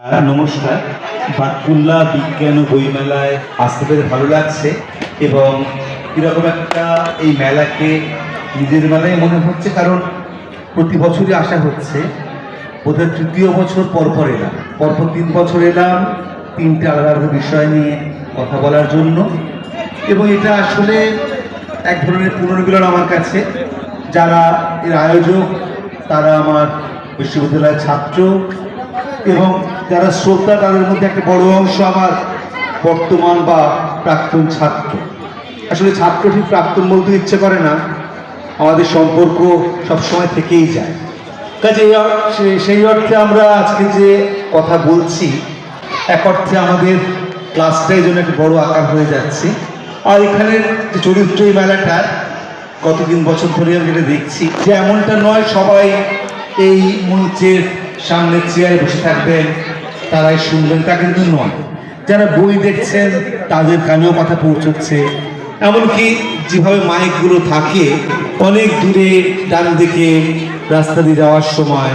নমস্কার। বাটকুল্লা বিজ্ঞান বইমেলায় আসতে পেরে ভালো লাগছে এবং এরকম একটা এই মেলাকে নিজের মেলায় মনে হচ্ছে, কারণ প্রতি বছরই আসা হচ্ছে। বোধহয় তৃতীয় বছর পর পর এলাম। পরপর তিন বছর এলাম, তিনটে আলাদা আলাদা বিষয় নিয়ে কথা বলার জন্য। এবং এটা আসলে এক ধরনের পুনর্মিলন আমার কাছে। যারা এর আয়োজক, তারা আমার বিশ্ববিদ্যালয়ের ছাত্র এবং যারা শ্রোতা তাদের মধ্যে একটা বড় অংশ আমার, বর্তমান বা প্রাক্তন ছাত্র। আসলে ছাত্র ঠিক প্রাক্তন বলতে ইচ্ছে করে না, আমাদের সম্পর্ক সবসময় থেকেই যায়। কাজে সেই অর্থে আমরা আজকে যে কথা বলছি, এক অর্থে আমাদের ক্লাসটাই জন্য একটা বড় আকার হয়ে যাচ্ছে। আর এখানের যে চরিত্র এই মেলাটা গত তিন বছর ধরে আমি যেটা দেখছি, যে এমনটা নয় সবাই এই মঞ্চের সামনে চেয়ারে বসে থাকবেন তারাই শুনবেন তা কিন্তু নয়। যারা বই দেখছেন, তাদের কানেও কথা পৌঁছচ্ছে। এমনকি যেভাবে মাইকগুলো থাকে, অনেক দূরে ডান দিকে রাস্তা দিয়ে যাওয়ার সময়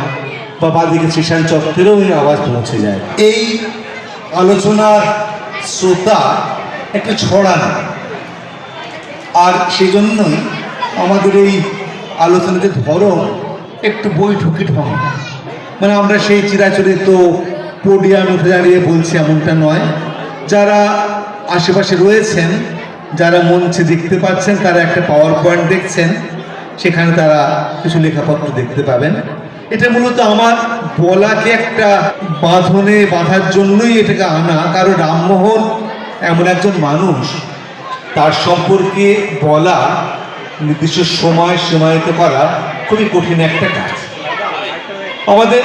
বা বাদিকে স্টেশন চত্বরেও এই আওয়াজ পৌঁছে যায়। এই আলোচনার শ্রোতা একটা ছড়ানো আর সেই জন্যই আমাদের এই আলোচনাতে ধরন একটু বৈঠকি ঢং মানে আমরা সেই চিরাচরিত পোডিয়ামে উঠে দাঁড়িয়ে বলছি, এমনটা নয়। যারা আশেপাশে রয়েছেন, যারা মঞ্চে দেখতে পাচ্ছেন, তারা একটা পাওয়ার পয়েন্ট দেখছেন, সেখানে তারা কিছু লেখাপত্র দেখতে পাবেন। এটা মূলত আমার বলাকে একটা বাঁধনে বাঁধার জন্যই এটাকে আনা। কারণ রামমোহন এমন একজন মানুষ, তার সম্পর্কে বলা, নির্দিষ্ট সময় সীমায়িত করা খুবই কঠিন একটা কাজ। আমাদের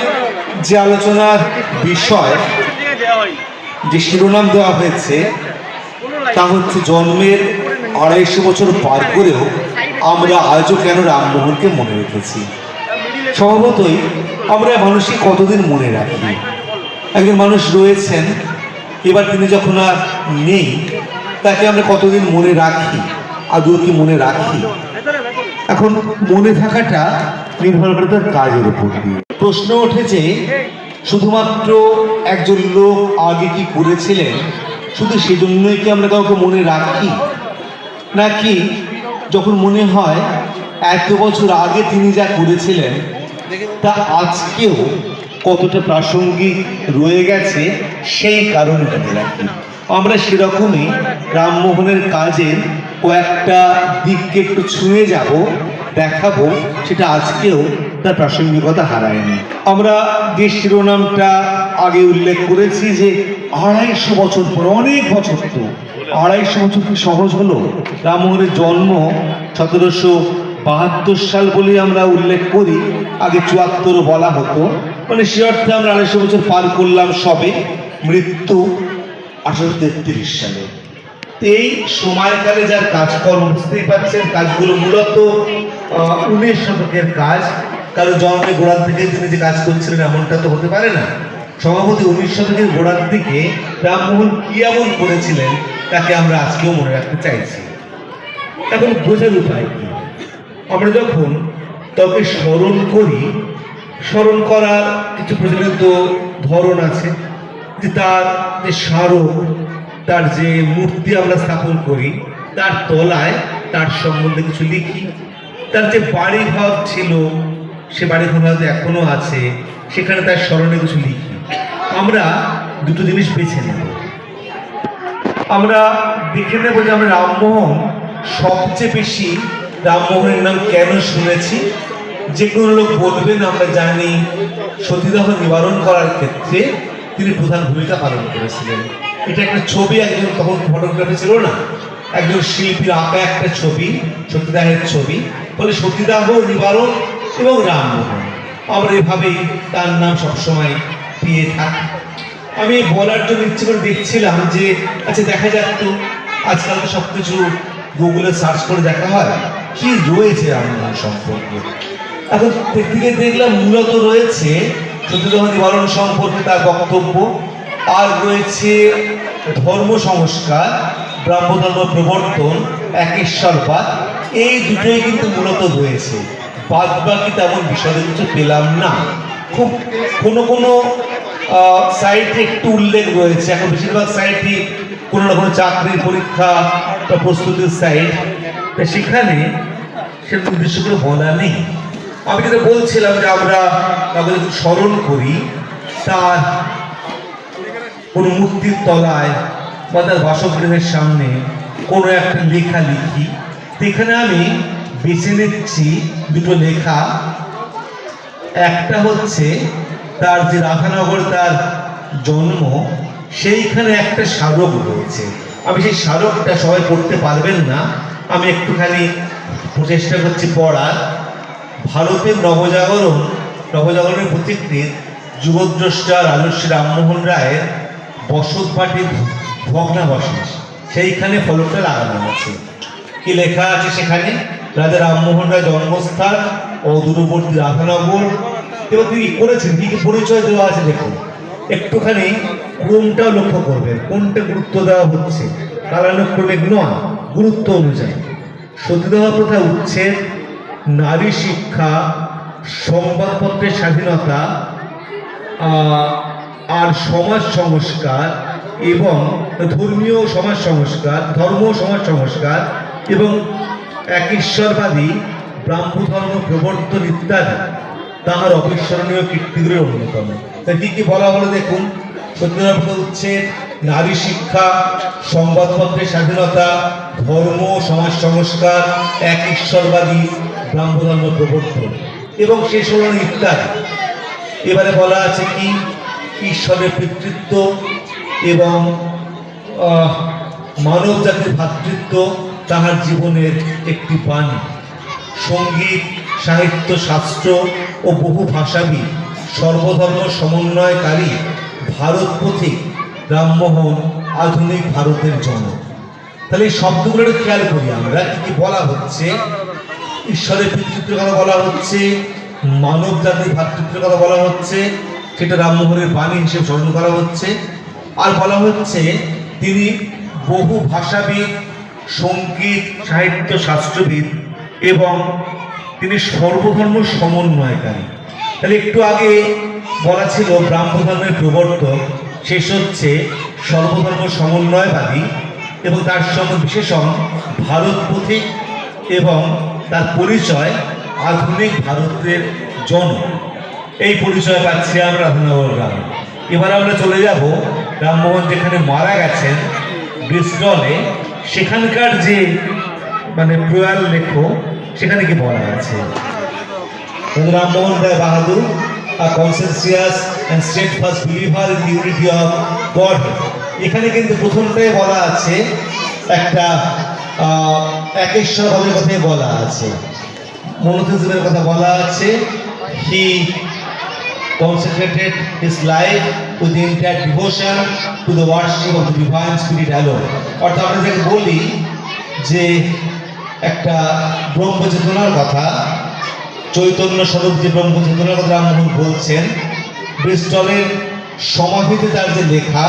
যে আলোচনার বিষয় যে শিরোনাম দেওয়া হয়েছে, তা হচ্ছে জন্মের আড়াইশো বছর পার করেও আমরা আজও কেন রামমোহনকে মনে রেখেছি? স্বভাবতই আমরা মানুষকে কতদিন মনে রাখি? একজন মানুষ রয়েছেন, এবার তিনি যখন আর নেই, তাকে আমরা কতদিন মনে রাখি? আদৌ কি মনে রাখি? এখন মনে থাকাটা নির্ভর করে তার কাজের উপর দিয়ে। প্রশ্ন উঠেছে, শুধুমাত্র একজন লোক আগে কি করেছিলেন? শুধু সেজন্যই কি আমরা কাউকে মনে রাখি? নাকি যখন মনে হয় এত বছর আগে তিনি যা করেছিলেন, তা আজকেও কতটা প্রাসঙ্গিক রয়ে গেছে, সেই কারণে মনে রাখি। আমরা সেরকমই রামমোহনের কাজের কয়েকটা দিককে একটু ছুঁয়ে যাব, দেখাবো, সেটা আজকেও তার প্রাসঙ্গিকতা হারায়নি। আমরা যে শিরোনামটা আগে উল্লেখ করেছি যে আড়াইশো বছর পর, অনেক বছর তো, আড়াইশো বছর কি সহজ হলো? রামমোহনের জন্ম সতেরোশো বাহাত্তর সাল বলে আমরা উল্লেখ করি, আগে চুয়াত্তর বলা হতো। মানে সে অর্থে আমরা আড়াইশো বছর পার করলাম সবে, মৃত্যু আঠারোশো তেত্রিশ সালে। এই সময়কালে যার কাজকর্ম, বুঝতেই পারছেন, কাজগুলো মূলত উনিশ শতকের কাজ। কারও জন্মে গোড়ার দিকে তিনি যে কাজ করছিলেন এমনটা তো হতে পারে না। সভাপতি উনিশ শতকের গোড়ার দিকে রামমোহন কি এমন করেছিলেন তাকে আমরা আজকেও মনে রাখতে চাইছি। এখন বোঝার উপায় কি? আমরা যখন তাকে স্মরণ করি, স্মরণ করার কিছু প্রচলিত ধরন আছে যে তার যে স্মারক, তার যে মূর্তি আমরা স্থাপন করি, তার তলায় তার সম্বন্ধে কিছু লিখি, তার যে বাড়ি ঘর ছিল সে বাড়ি ঘর হয়তো এখনও আছে, সেখানে তার স্মরণে কিছু লিখি। আমরা দুটো জিনিস বেছে নেব। আমরা দেখে নেব যে আমরা রামমোহন সবচেয়ে বেশি রামমোহনের নাম কেন শুনেছি? যে কোনো লোক বলবেন, আমরা জানি সতীদাহ নিবারণ করার ক্ষেত্রে তিনি প্রধান ভূমিকা পালন করেছিলেন। এটা একটা ছবি, একজন তখন ফটোগ্রাফি ছিল না? একজন শিল্পীর আঁকা একটা ছবি, সতীদাহের ছবি। বলে সতীদাহ নিবারণ এবং রামমোহন আমরা এভাবেই তার নাম সবসময় পেয়ে থাকি। আমি বলার জন্য ইচ্ছে করে দেখছিলাম যে আচ্ছা দেখা যাক তো, আজকাল তো সব কিছু গুগলে সার্চ করে দেখা হয়। কি রয়েছে রামমোহন সম্পর্কে? এখন থেকে দেখলাম মূলত রয়েছে সত্যদাহ নিবারণ সম্পর্কে তার বক্তব্য। আর রয়েছে ধর্ম সংস্কার, ব্রাহ্মধর্ম প্রবর্তন একেশ্বরবাদ এই দুটোই কিন্তু মূলত রয়েছে। বাদ বাকি তেমন বিষয়ে কিছু পেলাম না। খুব কোনো কোনো সাইটে একটু উল্লেখ রয়েছে। এখন বেশিরভাগ সাইটই কোনো না কোনো চাকরির পরীক্ষা বা প্রস্তুতির সাইট তা সেখানে সেরকম উদ্দেশ্য করে বলা নেই। আমি যেটা বলছিলাম যে আমরা তাদের স্মরণ করি, তার কোনো মূর্তির তলায় বা তার বাসগৃহের সামনে কোনো একটা লেখা লিখি। তো এখানে আমি বেছে নিচ্ছি দুটো লেখা। একটা হচ্ছে তার যে রাধানগর তার জন্ম, সেইখানে একটা স্মারক রয়েছে। আমি সেই স্মারকটা সবাই পড়তে পারবেন না। আমি একটুখানি চেষ্টা করছি পড়ার। ভারতের নবজাগরণ, নবজাগরণের প্রতিকৃত যুবদ্রষ্টা রাজস্বী রামমোহন রায়ের বসত বাটির ভগ্নাবশেষ। সেইখানে ফলকটা লাগানো আছে। কি লেখা আছে সেখানে? রাজা রামমোহন রায় জন্মস্থান ও দূরবর্তী রাধানগর। এবং তিনি করেছেন? কি কি পরিচয় দেওয়া আছে দেখুন। একটুখানি ক্রমটাও লক্ষ্য করবেন। কোনটা গুরুত্ব দেওয়া হচ্ছে? কালানুক্রমিক নয়, গুরুত্ব অনুযায়ী। সতীদাহ প্রথা উচ্ছেদ নারী শিক্ষা, সংবাদপত্রের স্বাধীনতা আর সমাজ সংস্কার এবং ধর্মীয় সমাজ সংস্কার, ধর্ম সমাজ সংস্কার এবং এক ঈশ্বরবাদী ব্রাহ্ম ধর্ম প্রবর্তন ইত্যাদি, তাহার অবিস্মরণীয় কীর্তিগুলির অন্যতম। তাই কি কি বলা হলো দেখুন? সত্যনারায়ণ হচ্ছে নারী শিক্ষা সংবাদপত্রের স্বাধীনতা, ধর্ম, সমাজ সংস্কার, এক ঈশ্বরবাদী ব্রাহ্ম ধর্ম প্রবর্তন এবং শেষ হল ইত্যাদি। এবারে বলা আছে কি? ঈশ্বরের পিতৃত্ব এবং মানব জাতির ভ্রাতৃত্ব তাহার জীবনের একটি বাণী। সংগীত, সাহিত্য, শাস্ত্র ও বহু ভাষাবিদ সর্বধর্ম সমন্বয়কারী ভারত পথিক রামমোহন আধুনিক ভারতের জনক। তাহলে এই শব্দগুলো খেয়াল করি আমরা, কি বলা হচ্ছে? ঈশ্বরের পিতৃত্বের কথা বলা হচ্ছে মানব জাতির ভ্রাতৃত্বের কথা বলা হচ্ছে, সেটা রামমোহনের বাণী হিসেবে স্মরণ করা হচ্ছে। আর বলা হচ্ছে, তিনি বহু ভাষাবিদ সংগীত, সাহিত্য, শাস্ত্রবিদ এবং তিনি সর্বধর্ম সমন্বয়কারী। তাহলে একটু আগে বলা ছিল ব্রাহ্ম ধর্মের প্রবর্তক, শেষ হচ্ছে সর্বধর্ম সমন্বয়বাদী এবং তার বিশেষণ ভারত পথিক এবং তার পরিচয় আধুনিক ভারতের জন। এই পরিচয় পাচ্ছি আমরা রাধানগর গ্রামে এবার আমরা চলে যাব রামমোহন যেখানে মারা গেছেন ব্রিস্টলে সেখানকার যে মানে প্রয়াল লেখক সেখানে কি বলা আছে। রামমোহন রায় বাহাদুর a conscientious and steadfast believer in the unity of God. এখানে কিন্তু প্রথমটাই বলা আছে একটা আহ, একেশ্বর ভাবের কথাই বলা আছে। মনোথিজমের কথা বলা আছে হি consecrated his life with the entire devotion to the worship of the divine spirit alone. অর্থাৎ যাকে বলি যে একটা ব্রহ্ম চেতনার কথা, চৈতন্য স্বরূপ যে ব্রহ্ম চেতনার কথা রামমোহন বলছেন, ব্রিস্টলের সমাধিতে তার যে লেখা,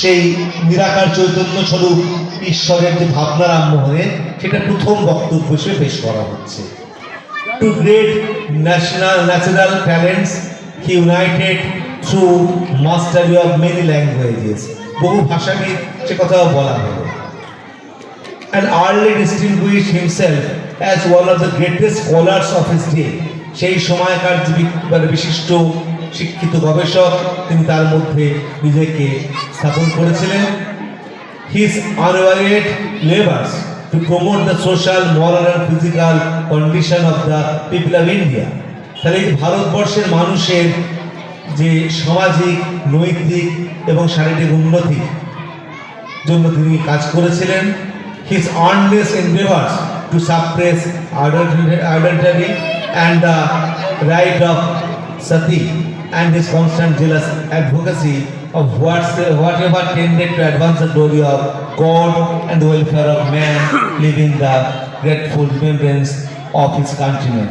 সেই নিরাকার চৈতন্য স্বরূপ ঈশ্বরের যে ভাবনা রামমোহনের সেটা প্রথম বক্তব্য হিসেবে পেশ করা হচ্ছে। To great national natural talents united through mastery of many languages বহু ভাষাবিদ সে কথাও বলা হলো and early distinguished himself as one of the greatest scholars of his day সেই সময়কার মানে বিশিষ্ট শিক্ষিত গবেষক তিনি তার মধ্যে নিজেকে স্থাপন করেছিলেন his unwearied labors to promote the social, moral and physical condition of the people of India. তাহলে এই ভারতবর্ষের মানুষের যে সামাজিক, নৈতিক এবং শারীরিক উন্নতি জন্য তিনি কাজ করেছিলেন his unless endeavours to suppress identity and the rite of sati and his constant zealous advocacy of what's whatever tended to advance the glory of God and welfare of man living the grateful remembrance of his countryman